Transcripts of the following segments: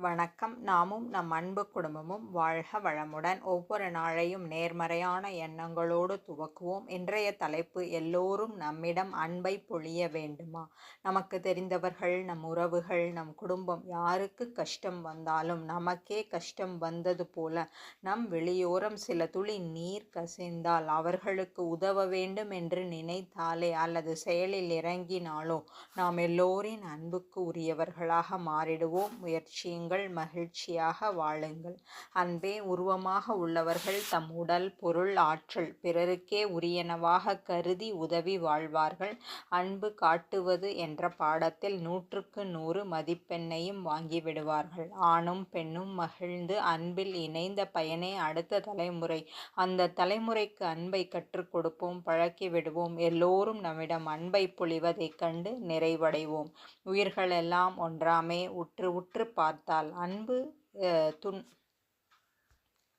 வணக்கம். நாமும் நம் அன்பு குடும்பமும் வாழ்க வளமுடன். ஒவ்வொரு நாளையும் நேர்மறையான எண்ணங்களோடு துவக்குவோம். இன்றைய தலைப்பு எல்லோரும் நம்மிடம் அன்பை பொழிய வேண்டுமா? நமக்கு தெரிந்தவர்கள் நம் உறவுகள் நம் குடும்பம் யாருக்கு கஷ்டம் வந்தாலும் நமக்கே கஷ்டம் வந்தது போல நம் வெளியோரம் சில துளி நீர் கசிந்தால் அவர்களுக்கு உதவ வேண்டும் என்று நினைத்தாலே அல்லது செயலில் இறங்கினாலோ நாம் எல்லோரின் அன்புக்கு உரியவர்களாக மாறிடுவோம். முயற்சியுங்கள். நீங்கள் மகிழ்ச்சியாக வாழுங்கள். அன்பே உருவமாக உள்ளவர்கள் தம் உடல் பொருள் ஆற்றல் பிறருக்கே உரியனவாக கருதி உதவி வாழ்வார்கள். அன்பு காட்டுவது என்ற பாடத்தில் நூற்றுக்கு நூறு மதிப்பெண்ணையும் வாங்கிவிடுவார்கள். ஆணும் பெண்ணும் மகிழ்ந்து அன்பில் இணைந்த பயனே அடுத்த தலைமுறை. அந்த தலைமுறைக்கு அன்பை கற்றுக் கொடுப்போம் பழக்கிவிடுவோம். எல்லோரும் நம்மிடம் அன்பை பொழிவதைக் கண்டு நிறைவடைவோம். உயிர்களெல்லாம் ஒன்றாமே உற்று உற்று பார்த்தால் என்றால் அன்பு துன்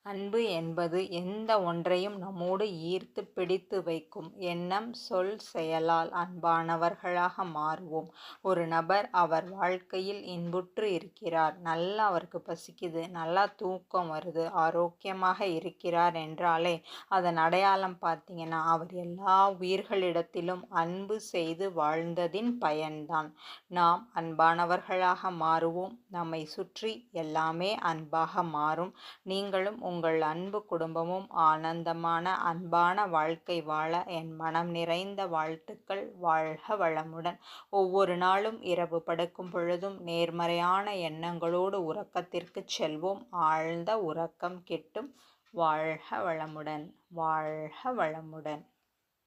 அன்பு என்பது எந்த ஒன்றையும் நம்மோடு ஈர்த்து பிடித்து வைக்கும் எண்ணம் சொல் செயலால் அன்பானவர்களாக மாறுவோம். ஒரு நபர் அவர் வாழ்க்கையில் இன்புற்று இருக்கிறார் நல்லா அவருக்கு பசிக்குது நல்லா தூக்கம் வருது ஆரோக்கியமாக இருக்கிறார் என்றாலே அதன் அடையாளம் பார்த்தீங்கன்னா அவர் எல்லா உயிர்களிடத்திலும் அன்பு செய்து வாழ்ந்ததின் பயன்தான். நாம் அன்பானவர்களாக மாறுவோம் நம்மை சுற்றி எல்லாமே அன்பாக மாறும். நீங்களும் உங்கள் அன்பு குடும்பமும் ஆனந்தமான அன்பான வாழ்க்கை வாழ என் மனம் நிறைந்த வாழ்த்துக்கள் வாழ்க வளமுடன். ஒவ்வொரு நாளும் இரவு படுக்கும் பொழுதும் நேர்மறையான எண்ணங்களோடு உறக்கத்திற்கு செல்வோம். ஆழ்ந்த உறக்கம் கிட்டும். வாழ்க வளமுடன். வாழ்க வளமுடன்.